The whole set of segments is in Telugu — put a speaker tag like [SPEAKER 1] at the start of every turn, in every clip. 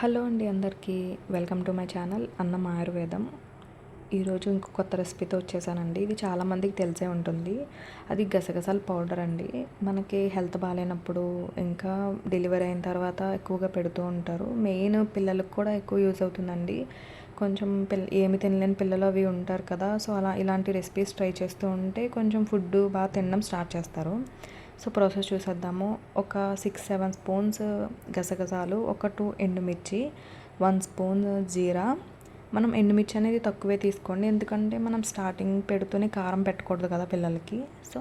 [SPEAKER 1] హలో అండి అందరికీ. వెల్కమ్ టు మై ఛానల్ అన్నం ఆయుర్వేదం. ఈరోజు ఇంకో కొత్త రెసిపీతో వచ్చేసానండి. ఇది చాలామందికి తెలిసే ఉంటుంది. అది గసగసాల పౌడర్ అండి. మనకి హెల్త్ బాగాలేనప్పుడు ఇంకా డెలివరీ అయిన తర్వాత ఎక్కువగా పెడుతూ ఉంటారు. మెయిన్ పిల్లలకు కూడా ఎక్కువ యూజ్ అవుతుందండి. కొంచెం పిల్ల ఏమి తినలేని పిల్లలు అవి ఉంటారు కదా. సో అలా ఇలాంటి రెసిపీస్ ట్రై చేస్తూ ఉంటే కొంచెం ఫుడ్ బాగా తినడం స్టార్ట్ చేస్తారు. సో ప్రాసెస్ చూసేద్దాము. ఒక సిక్స్ సెవెన్ స్పూన్స్ గసగసాలు ఒక టూ ఎండుమిర్చి వన్ స్పూన్ జీరా. మనం ఎండుమిర్చి అనేది తక్కువే తీసుకోండి. ఎందుకంటే మనం స్టార్టింగ్ పెడుతూనే కారం పెట్టకూడదు కదా పిల్లలకి. సో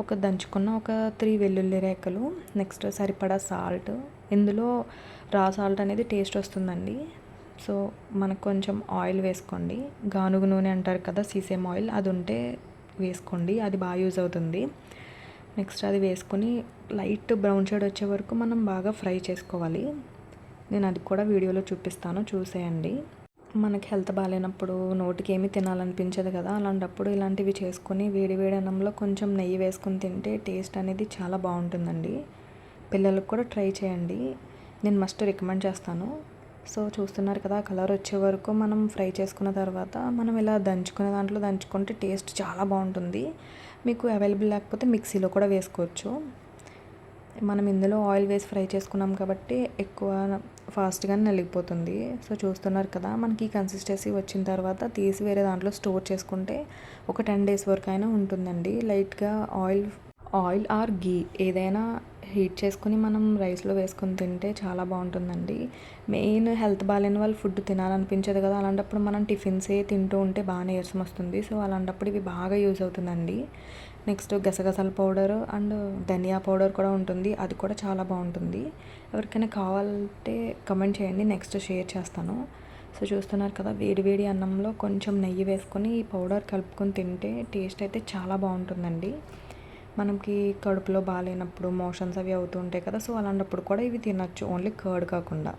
[SPEAKER 1] ఒక దంచుకున్న ఒక త్రీ వెల్లుల్లి రేఖలు నెక్స్ట్ సరిపడా సాల్ట్ ఇందులో రా సాల్ట్ అనేది టేస్ట్ వస్తుందండి. సో మనకు కొంచెం ఆయిల్ వేసుకోండి. గానుగు నూనె అంటారు కదా సీసేమ్ ఆయిల్ అది ఉంటే వేసుకోండి. అది బాగా యూజ్ అవుతుంది. నెక్స్ట్ అది వేసుకొని లైట్ బ్రౌన్ షేడ్ వచ్చే వరకు మనం బాగా ఫ్రై చేసుకోవాలి. నేను అది కూడా వీడియోలో చూపిస్తాను చూసేయండి. మనకి హెల్త్ బాగాలేనప్పుడు నోటికి ఏమి తినాలనిపించదు కదా అలాంటప్పుడు ఇలాంటివి చేసుకొని వేడి వేడి అన్నంలో కొంచెం నెయ్యి వేసుకొని తింటే టేస్ట్ అనేది చాలా బాగుంటుందండి. పిల్లలకు కూడా ట్రై చేయండి. నేను మస్ట్ రికమెండ్ చేస్తాను. సో చూస్తున్నారు కదా కలర్ వచ్చే వరకు మనం ఫ్రై చేసుకున్న తర్వాత మనం ఇలా దంచుకునే దాంట్లో దంచుకుంటే టేస్ట్ చాలా బాగుంటుంది. మీకు అవైలబుల్ లేకపోతే మిక్సీలో కూడా వేసుకోవచ్చు. మనం ఇందులో ఆయిల్ వేసి ఫ్రై చేసుకున్నాం కాబట్టి ఎక్కువ ఫాస్ట్గా నలిగిపోతుంది. సో చూస్తున్నారు కదా మనకి కన్సిస్టెన్సీ వచ్చిన తర్వాత తీసి వేరే దాంట్లో స్టోర్ చేసుకుంటే ఒక టెన్ డేస్ వరకు అయినా ఉంటుందండి. లైట్గా ఆయిల్ ఆయిల్ ఆర్ గీ ఏదైనా హీట్ చేసుకుని మనం రైస్లో వేసుకొని తింటే చాలా బాగుంటుందండి. మెయిన్ హెల్త్ బాగాలేని వాళ్ళు ఫుడ్ తినాలనిపించదు కదా అలాంటప్పుడు మనం టిఫిన్సే తింటూ ఉంటే బాగా నీరసం వస్తుంది. సో అలాంటప్పుడు ఇవి బాగా యూజ్ అవుతుందండి. నెక్స్ట్ గసగసాల పౌడర్ అండ్ ధనియా పౌడర్ కూడా ఉంటుంది. అది కూడా చాలా బాగుంటుంది. ఎవరికైనా కావాలంటే కమెంట్ చేయండి నెక్స్ట్ షేర్ చేస్తాను. సో చూస్తున్నారు కదా వేడి వేడి అన్నంలో కొంచెం నెయ్యి వేసుకొని ఈ పౌడర్ కలుపుకొని తింటే టేస్ట్ అయితే చాలా బాగుంటుందండి. మనకి కడుపులో బాగాలేనప్పుడు మోషన్స్ అవి అవుతూ ఉంటాయి కదా సో అలాంటప్పుడు కూడా ఇవి తినచ్చు. ఓన్లీ కర్డ్ కాకుండా.